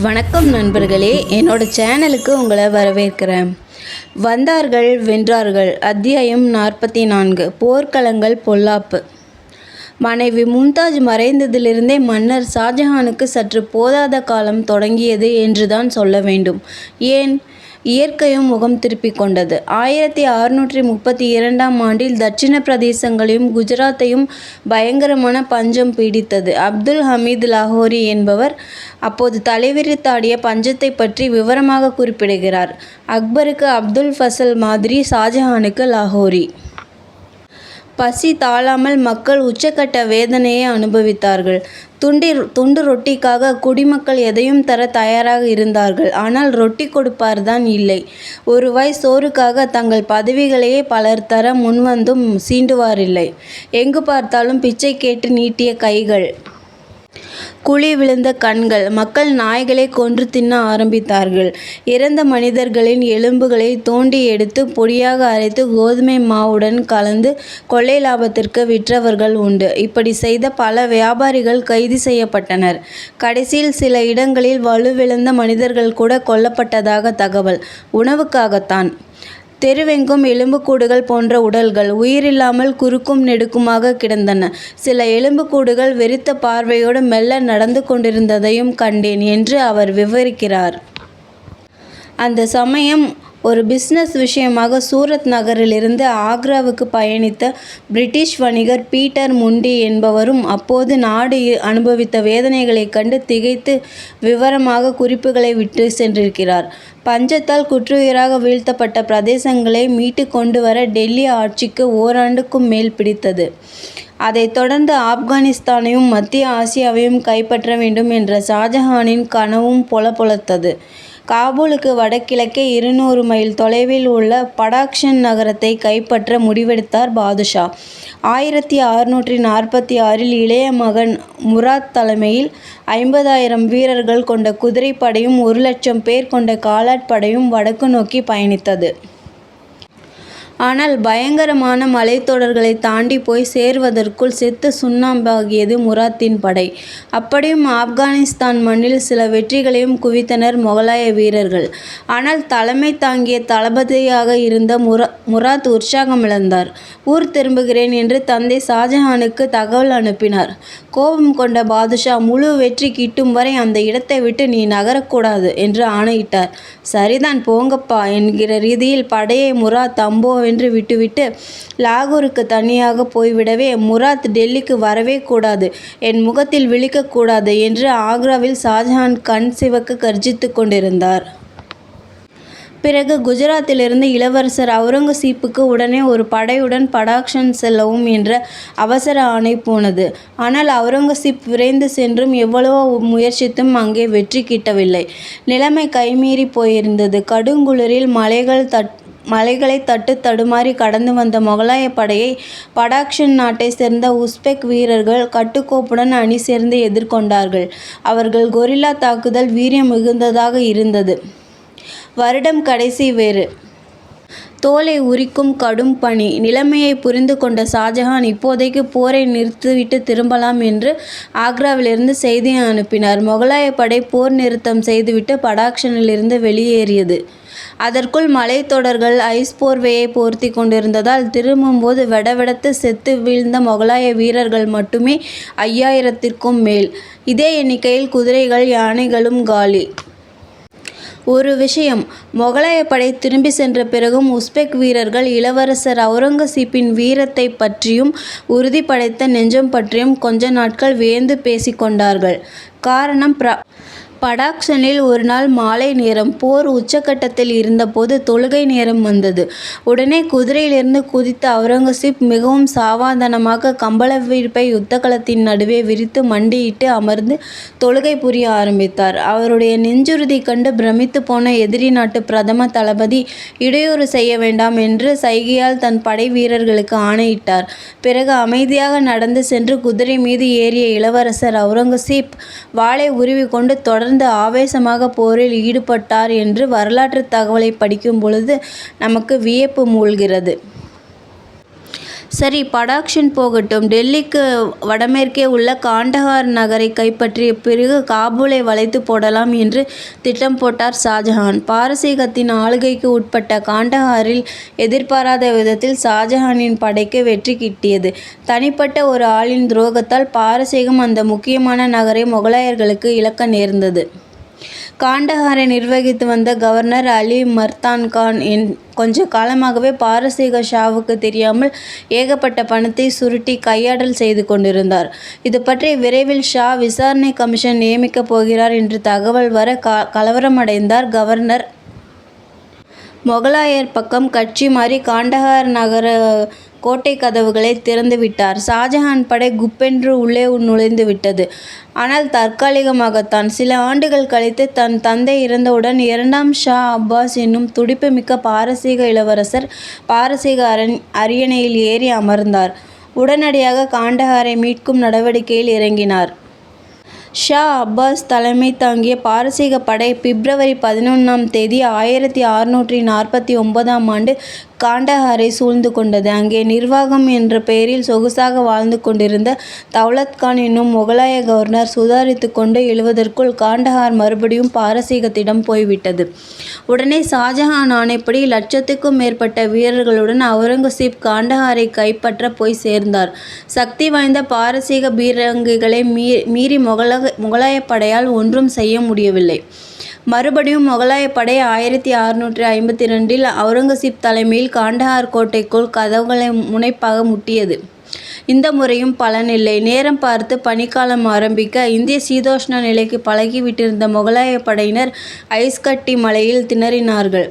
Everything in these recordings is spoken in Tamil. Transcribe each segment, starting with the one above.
வணக்கம் நண்பர்களே என்னோட சேனலுக்கு உங்களை வரவேற்கிறேன். வந்தார்கள் வென்றார்கள். அத்தியாயம் நாற்பத்தி நான்கு போர்க்களங்கள் பொல்லாப்பு. மனைவி மும்தாஜ் மறைந்ததிலிருந்தே மன்னர் ஷாஜஹானுக்கு சற்று போதாத காலம் தொடங்கியது என்றுதான் சொல்ல வேண்டும். ஏன்? இயற்கையும் முகம் திருப்பிக் கொண்டது. ஆயிரத்தி அறுநூற்றி முப்பத்தி இரண்டாம் ஆண்டில் தட்சிண பிரதேசங்களையும் குஜராத்தையும் பயங்கரமான பஞ்சம் பீடித்தது. அப்துல் ஹமீத் லாகோரி என்பவர் அப்போது தலைவிரித்தாடிய பஞ்சத்தை பற்றி விவரமாக குறிப்பிடுகிறார். அக்பருக்கு அப்துல் ஃபசல் மாதிரி ஷாஜஹானுக்கு லாகோரி பசி தாழாமல் மக்கள் உச்சக்கட்ட வேதனையை அனுபவித்தார்கள். துண்டி துண்டு ரொட்டிக்காக குடிமக்கள் எதையும் தர தயாராக இருந்தார்கள். ஆனால் ரொட்டி கொடுப்பார்தான் இல்லை. ஒரு வாய் சோறுக்காக தங்கள் பதவிகளையே பலர் தர முன்வந்தும் சீண்டுவாரில்லை. எங்கு பார்த்தாலும் பிச்சை கேட்டு நீட்டிய கைகள். குழி விழுந்த கண்கள் மக்கள் நாய்களை கொன்று தின்ன ஆரம்பித்தார்கள். இறந்த மனிதர்களின் எலும்புகளை தோண்டி எடுத்து பொடியாக அரைத்து கோதுமை மாவுடன் கலந்து கொள்ளை லாபத்திற்கு விற்றவர்கள் உண்டு. இப்படி செய்த பல வியாபாரிகள் கைது செய்யப்பட்டனர். கடைசியில் சில இடங்களில் வலுவிழந்த மனிதர்கள் கூட கொல்லப்பட்டதாக தகவல். உணவுக்காகத்தான். தெருவெங்கும் எலும்புக்கூடுகள் போன்ற உடல்கள் உயிரில்லாமல் குறுக்கும் நெடுக்குமாக கிடந்தன. சில எலும்புக்கூடுகள் வெறித்த பார்வையோடு மெல்ல நடந்து கொண்டிருந்ததையும் கண்டேன் என்று அவர் விவரிக்கிறார். அந்த சமயம் ஒரு பிசினஸ் விஷயமாக சூரத் நகரிலிருந்து ஆக்ராவுக்கு பயணித்த பிரிட்டிஷ் வணிகர் பீட்டர் முண்டி என்பவரும் அப்போது நாடு அனுபவித்த வேதனைகளைக் கண்டு திகைத்து விவரமாக குறிப்புகளை விட்டு சென்றிருக்கிறார். பஞ்சத்தால் குற்றுயிராக வீழ்த்தப்பட்ட பிரதேசங்களை மீட்டு கொண்டு வர டெல்லி ஆட்சிக்கு ஓராண்டுக்கும் மேல் பிடித்தது. அதைத் தொடர்ந்து ஆப்கானிஸ்தானையும் மத்திய ஆசியாவையும் கைப்பற்ற வேண்டும் என்ற ஷாஜஹானின் கனவும் பொல பொலத்தது காபூலுக்கு வடகிழக்கே இருநூறு மைல் தொலைவில் உள்ள படாக்ஷன் நகரத்தை கைப்பற்ற முடிவெடுத்தார் பாதுஷா. ஆயிரத்தி அறுநூற்றி நாற்பத்தி ஆறில் இளைய மகன் முராத் தலைமையில் ஐம்பதாயிரம் வீரர்கள் கொண்ட குதிரைப்படையும் ஒரு லட்சம் பேர் கொண்ட காலாட்படையும் வடக்கு நோக்கி பயணித்தது. ஆனால் பயங்கரமான மலைத்தொடர்களை தாண்டி போய் சேர்வதற்குள் செத்து சுண்ணாம்பாகியது முராத்தின் படை. அப்படியும் ஆப்கானிஸ்தான் மண்ணில் சில வெற்றிகளையும் குவித்தனர் முகலாய வீரர்கள். ஆனால் தலைமை தாங்கிய தளபதியாக இருந்த முரா முராத் உற்சாகமிழந்தார் ஊர் திரும்புகிறேன் என்று தந்தை ஷாஜஹானுக்கு தகவல் அனுப்பினார். கோபம் கொண்ட பாதுஷா முழு வெற்றி கிட்டும் வரை அந்த இடத்தை விட்டு நீ நகரக்கூடாது என்று ஆணையிட்டார். சரிதான் போங்கப்பா என்கிற ரீதியில் படையை முராத் அம்போ என்று விட்டுவிட்டு லாகூருக்கு தனியாக போய்விடவே முராத் டெல்லிக்கு வரவே கூடாது. என் முகத்தில் விழிக்கக்கூடாது என்று ஆக்ராவில் ஷாஜஹான் கண் சிவக்க கர்ஜித்து கொண்டிருந்தார். பிறகு குஜராத்திலிருந்து இளவரசர் அவுரங்கசீப்புக்கு உடனே ஒரு படையுடன் படாக்ஷன் செல்லவும் என்ற அவசர ஆணை போனது. ஆனால் அவுரங்கசீப் விரைந்து சென்றும் எவ்வளவோ முயற்சித்தும் அங்கே வெற்றி கிட்டவில்லை. நிலைமை கைமீறி போயிருந்தது. கடுங்குளிரில் மலைகள் தட் மலைகளை தட்டு தடுமாறி கடந்து வந்த முகலாய படையை படாக்ஷன் நாட்டை சேர்ந்த உஸ்பெக் வீரர்கள் கட்டுக்கோப்புடன் அணி சேர்ந்து எதிர்கொண்டார்கள். அவர்கள் கொரில்லா தாக்குதல் வீரியம் மிகுந்ததாக இருந்தது. வருடம் கடைசி வேறு. தோலை உரிக்கும் கடும் பணி. நிலைமையை புரிந்து கொண்ட ஷாஜஹான் இப்போதைக்கு போரை நிறுத்திவிட்டு திரும்பலாம் என்று ஆக்ராவிலிருந்து செய்தி அனுப்பினார். முகலாய படை போர் நிறுத்தம் செய்துவிட்டு படாக்ஷனிலிருந்து வெளியேறியது. அதற்குள் மலைத்தொடர்கள் ஐஸ் போர்வையை போர்த்தி கொண்டிருந்ததால் திரும்பும்போது வெடவெடத்து செத்து வீழ்ந்த மொகலாய வீரர்கள் மட்டுமே ஐயாயிரத்திற்கும் மேல். இதே எண்ணிக்கையில் குதிரைகள் யானைகளும் காலி. ஒரு விஷயம் மொகலாய படை திரும்பி சென்ற பிறகும் உஸ்பெக் வீரர்கள் இளவரசர் அவுரங்கசீப்பின் வீரத்தை பற்றியும் உறுதி படைத்த நெஞ்சம் பற்றியும் கொஞ்ச நாட்கள் வியந்து பேசிக்கொண்டார்கள் காரணம் பிர படாக்ஷனில் ஒரு நாள் மாலை நேரம் போர் உச்சக்கட்டத்தில் இருந்தபோது தொழுகை நேரம் வந்தது. உடனே குதிரையிலிருந்து குதித்த அவுரங்கசீப் மிகவும் சாவதானமாக கம்பள விரிப்பை யுத்தகலத்தின் நடுவே விரித்து மண்டியிட்டு அமர்ந்து தொழுகை புரிய ஆரம்பித்தார். அவருடைய நெஞ்சுறுதி கண்டு பிரமித்து போன எதிரி நாட்டு பிரதம தளபதி இடையூறு செய்ய வேண்டாம் என்று சைகையால் தன் படை வீரர்களுக்கு ஆணையிட்டார். பிறகு அமைதியாக நடந்து சென்று குதிரை மீது ஏறிய இளவரசர் அவுரங்கசீப் வாளை உருவிக்கொண்டு தொடர் தொடர்ந்து ஆவேசமாக போரில் ஈடுபட்டார் என்று வரலாற்று தகவலை படிக்கும் பொழுது நமக்கு வியப்பு மூழ்கிறது. சரி படாக்ஷன் போகட்டும். டெல்லிக்கு வடமேற்கே உள்ள காண்டஹார் நகரை கைப்பற்றிய பிறகு காபூலை வளைத்து போடலாம் என்று திட்டம் போட்டார் ஷாஜஹான். பாரசீகத்தின் ஆளுகைக்கு உட்பட்ட காண்டஹாரில் எதிர்பாராத விதத்தில் ஷாஜஹானின் படைக்கு வெற்றி கிட்டியது. தனிப்பட்ட ஒரு ஆளின் துரோகத்தால் பாரசீகம் அந்த முக்கியமான நகரை முகலாயர்களுக்கு இழக்க நேர்ந்தது. காண்டஹாரை நிர்வகித்து வந்த கவர்னர் அலி மர்தான் கான் என் கொஞ்ச காலமாகவே பாரசீக ஷாவுக்கு தெரியாமல் ஏகப்பட்ட பணத்தை சுருட்டி கையாடல் செய்து கொண்டிருந்தார். இது பற்றி விரைவில் ஷா விசாரணை கமிஷன் நியமிக்கப் போகிறார் என்று தகவல் வர க கலவரமடைந்தார் கவர்னர். மொகலாயர் பக்கம் கட்சி மாறி காண்டஹார் நகர கோட்டை கதவுகளை திறந்து விட்டார் ஷாஜஹான் படை குப்பென்று உள்ளே நுழைந்து விட்டது ஆனால் தற்காலிகமாகத்தான். சில ஆண்டுகள் கழித்து தன் தந்தை இறந்தவுடன் இரண்டாம் ஷா அப்பாஸ் என்னும் துடிப்புமிக்க பாரசீக இளவரசர் பாரசீக அரண் அரியணையில் ஏறி அமர்ந்தார். உடனடியாக காண்டஹாரை மீட்கும் நடவடிக்கையில் இறங்கினார். ஷா அப்பாஸ் தலைமை தாங்கிய பாரசீக படை பிப்ரவரி பதினொன்றாம் தேதி ஆயிரத்தி அறுநூற்றி நாற்பத்தி ஒன்பதாம் ஆண்டு காண்டஹாரை சூழ்ந்து கொண்டது. அங்கே நிர்வாகம் என்ற பெயரில் சொகுசாக வாழ்ந்து கொண்டிருந்த தௌலத் கான் என்னும் முகலாய கவர்னர் சுதாரித்து கொண்டு எழுவதற்குள் காண்டஹார் மறுபடியும் பாரசீகத்திடம் போய்விட்டது. உடனே ஷாஜஹான் ஆணைப்படி லட்சத்துக்கும் மேற்பட்ட வீரர்களுடன் அவுரங்கசீப் காண்டஹாரை கைப்பற்ற போய் சேர்ந்தார். சக்தி வாய்ந்த பாரசீக பீரங்கிகளை மீ மீறி முகலக முகலாய படையால் ஒன்றும் செய்ய முடியவில்லை. மறுபடியும் முகலாய படை ஆயிரத்தி அறுநூற்றி ஐம்பத்தி ரெண்டில் அவுரங்கசீப் தலைமையில் காண்டஹார் கோட்டைக்குள் கதவுகளை முனைப்பாக முட்டியது. இந்த முறையும் பலனில்லை. நேரம் பார்த்து பனிக்காலம் ஆரம்பிக்க இந்திய சீதோஷ்ண நிலைக்கு பழகிவிட்டிருந்த முகலாய படையினர் ஐஸ்கட்டி மலையில் திணறினார்கள்.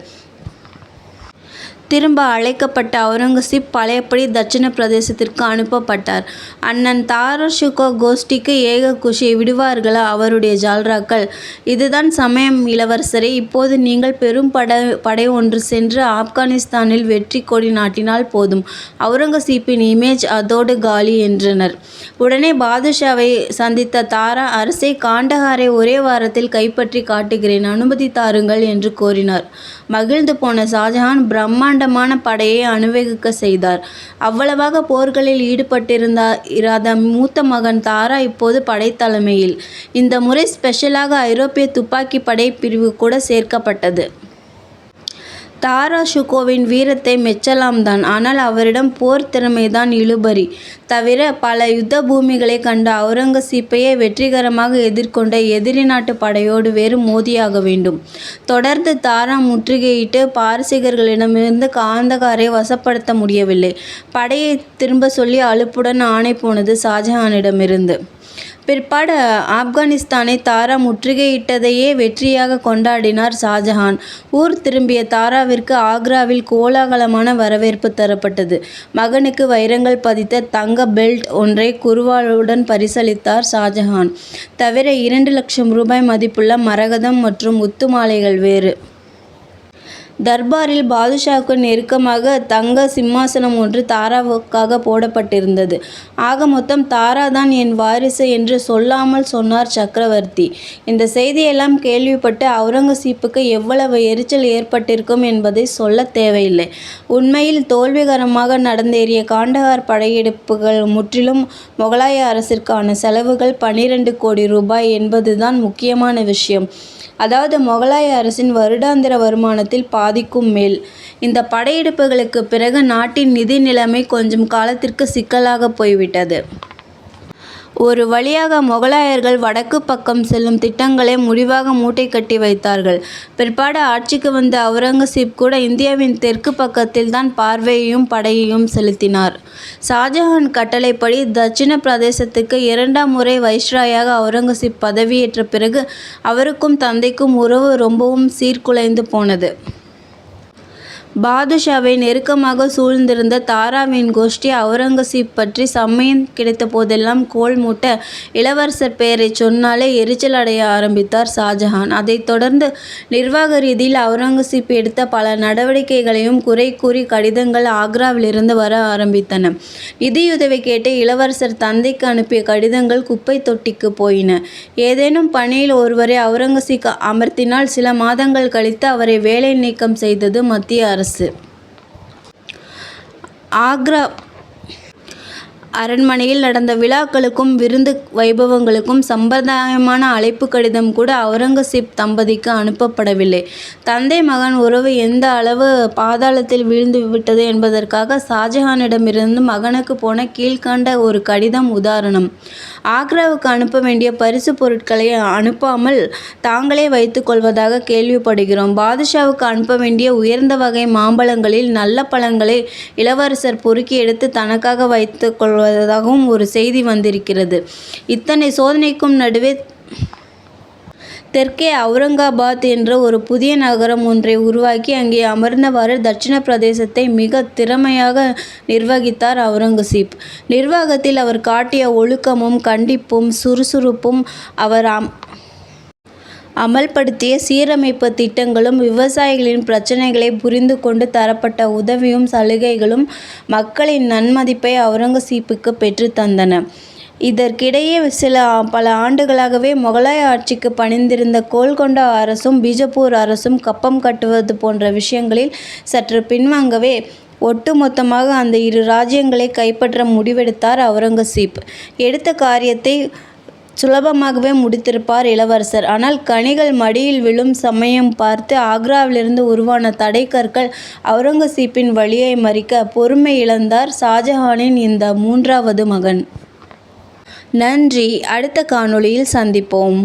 திரும்ப அழைக்கப்பட்ட அவுரங்கசீப் பழையபடி தட்சிண பிரதேசத்திற்கு அனுப்பப்பட்டார். அண்ணன் தாரஷுகோ கோஷ்டிக்கு ஏக குஷி விடுவார்களா? அவருடைய ஜால்ராக்கள். இதுதான் சமயம் இளவரசரே. இப்போது நீங்கள் பெரும் படை படை ஒன்று சென்று ஆப்கானிஸ்தானில் வெற்றி கொடி நாட்டினால் போதும். அவுரங்கசீப்பின் இமேஜ் அதோடு காலி என்றனர். உடனே பாதுஷாவை சந்தித்த தாரா அரசே காண்டஹாரை ஒரே வாரத்தில் கைப்பற்றி காட்டுகிறேன். அனுமதி தாருங்கள் என்று கோரினார் மகிழ்ந்து போன ஷாஜஹான் பிரம்மாண்டமான படையை அனுவேகிக்க செய்தார். அவ்வளவாக போர்களில் ஈடுபட்டிருந்த இராத மூத்த மகன் தாரா இப்போது படைத்தலைமையில். இந்த முறை ஸ்பெஷலாக ஐரோப்பிய துப்பாக்கி படை பிரிவு கூட சேர்க்கப்பட்டது. தாரா ஷுகோவின் வீரத்தை மெச்சலாம்தான் ஆனால் அவரிடம் போர் திறமைதான் இழுபறி. தவிர பல யுத்த பூமிகளை கண்ட அவுரங்கசீப்பையே வெற்றிகரமாக எதிர்கொண்ட எதிரி நாட்டு படையோடு வேறு மோதியாக வேண்டும். தொடர்ந்து தாரா முற்றுகையிட்டு பாரசீகர்களிடமிருந்து காந்தகாரை வசப்படுத்த முடியவில்லை. படையை திரும்ப சொல்லி அலுப்புடன் ஆணை போனது ஷாஜஹானிடமிருந்து பிற்பாடு ஆப்கானிஸ்தானை தாரா முற்றுகையிட்டதையே வெற்றியாக கொண்டாடினார் ஷாஜஹான். ஊர் திரும்பிய தாராவிற்கு ஆக்ராவில் கோலாகலமான வரவேற்பு தரப்பட்டது. மகனுக்கு வைரங்கள் பதித்த தங்க பெல்ட் ஒன்றை குருவாளுடன் பரிசளித்தார் ஷாஜஹான். தவிர இரண்டு லட்சம் ரூபாய் மதிப்புள்ள மரகதம் மற்றும் முத்து மாலைகள் வேறு. தர்பாரில் பாதுஷாவுக்கு நெருக்கமாக தங்க சிம்மாசனம் ஒன்று தாராவுக்காக போடப்பட்டிருந்தது. ஆக மொத்தம் தாரா தான் என் வாரிசு என்று சொல்லாமல் சொன்னார் சக்கரவர்த்தி. இந்த செய்தியெல்லாம் கேள்விப்பட்டு அவுரங்கசீப்புக்கு எவ்வளவு எரிச்சல் ஏற்பட்டிருக்கும் என்பதை சொல்ல தேவையில்லை. உண்மையில் தோல்விகரமாக நடந்தேறிய காண்டகார் படையெடுப்புகள் முற்றிலும் முகலாய அரசிற்கான செலவுகள் பனிரெண்டு கோடி ரூபாய் என்பதுதான் முக்கியமான விஷயம். அதாவது முகலாய அரசின் வருடாந்திர வருமானத்தில் பா பாதிக்கும் மேல். இந்த படையெடுப்புகளுக்கு பிறகு நாட்டின் நிதி நிலைமை கொஞ்சம் காலத்திற்கு சிக்கலாக போய்விட்டது. ஒரு வழியாக முகலாயர்கள் வடக்கு பக்கம் செல்லும் திட்டங்களை முடிவாக மூட்டை கட்டி வைத்தார்கள். பிற்பாடு ஆட்சிக்கு வந்த அவுரங்கசீப் கூட இந்தியாவின் தெற்கு பக்கத்தில் தான் பார்வையையும் படையையும் செலுத்தினார். ஷாஜஹான் கட்டளைப்படி தட்சிண பிரதேசத்துக்கு இரண்டாம் முறை வைஸ்ராயாக அவுரங்கசீப் பதவியேற்ற பிறகு அவருக்கும் தந்தைக்கும் உறவு ரொம்பவும் சீர்குலைந்து போனது. பாதுஷாவை நெருக்கமாக சூழ்ந்திருந்த தாராவின் கோஷ்டி அவுரங்கசீப் பற்றி சமயம் கிடைத்த போதெல்லாம் கோல் மூட்ட இளவரசர் பெயரைச் சொன்னாலே எரிச்சல் அடைய ஆரம்பித்தார் ஷாஜஹான். அதைத் தொடர்ந்து நிர்வாக ரீதியில் அவுரங்கசீப் எடுத்த பல நடவடிக்கைகளையும் குறை கூறி கடிதங்கள் ஆக்ராவிலிருந்து வர ஆரம்பித்தன. நிதியுதவி கேட்டு இளவரசர் தந்தைக்கு அனுப்பிய கடிதங்கள் குப்பை தொட்டிக்கு போயின. ஏதேனும் பணியில் ஒருவரை அவுரங்கசீப் அமர்த்தினால் சில மாதங்கள் கழித்து அவரை வேலை நீக்கம் செய்தது மத்திய அரசு. ஆக்ரா அரண்மனையில் நடந்த விழாக்களுக்கும் விருந்து வைபவங்களுக்கும் சம்பிரதாயமான அழைப்பு கடிதம் கூட அவுரங்கசீப் தம்பதிக்கு அனுப்பப்படவில்லை. தந்தை மகன் உறவு எந்த அளவு பாதாளத்தில் வீழ்ந்து விட்டது என்பதற்காக ஷாஜஹானிடமிருந்து மகனுக்கு போன கீழ்க்கண்ட ஒரு கடிதம் உதாரணம். ஆக்ராவுக்கு அனுப்ப வேண்டிய பரிசு பொருட்களை அனுப்பாமல் தாங்களே வைத்துக் கொள்வதாக கேள்விப்படுகிறோம். பாதுஷாவுக்கு அனுப்ப வேண்டிய உயர்ந்த வகை மாம்பழங்களில் நல்ல பழங்களை இளவரசர் பொறுக்கி எடுத்து தனக்காக வைத்து கொள்வதாகவும் ஒரு செய்தி வந்திருக்கிறது. இத்தனை சோதனைக்கும் நடுவே தெற்கே அவுரங்காபாத் என்ற ஒரு புதிய நகரம் ஒன்றை உருவாக்கி அங்கே அமர்ந்தவாறு தட்சிண பிரதேசத்தை மிக திறமையாக நிர்வகித்தார் அவுரங்கசீப். நிர்வாகத்தில் அவர் காட்டிய ஒழுக்கமும் கண்டிப்பும் சுறுசுறுப்பும் அவர் அம் அமல்படுத்திய சீரமைப்பு திட்டங்களும் விவசாயிகளின் பிரச்சனைகளை புரிந்து கொண்டு தரப்பட்ட உதவியும் சலுகைகளும் மக்களின் நன்மதிப்பை அவுரங்கசீப்புக்கு பெற்றுத் தந்தன. இதற்கிடையே சில பல ஆண்டுகளாகவே முகலாய ஆட்சிக்கு பணிந்திருந்த கோல்கொண்டா அரசும் பீஜப்பூர் அரசும் கப்பம் கட்டுவது போன்ற விஷயங்களில் சற்று பின்வாங்கவே ஒட்டுமொத்தமாக அந்த இரு ராஜ்யங்களை கைப்பற்ற முடிவெடுத்தார் அவுரங்கசீப். எடுத்த காரியத்தை சுலபமாகவே முடித்திருப்பார் இளவரசர். ஆனால் கனிகள் மடியில் விழும் சமயம் பார்த்து ஆக்ராவிலிருந்து உருவான தடைக்கற்கள் அவுரங்கசீப்பின் வழியை மறிக்க பொறுமை இழந்தார் ஷாஜஹானின் இந்த மூன்றாவது மகன். நன்றி. அடுத்த காணொளியில் சந்திப்போம்.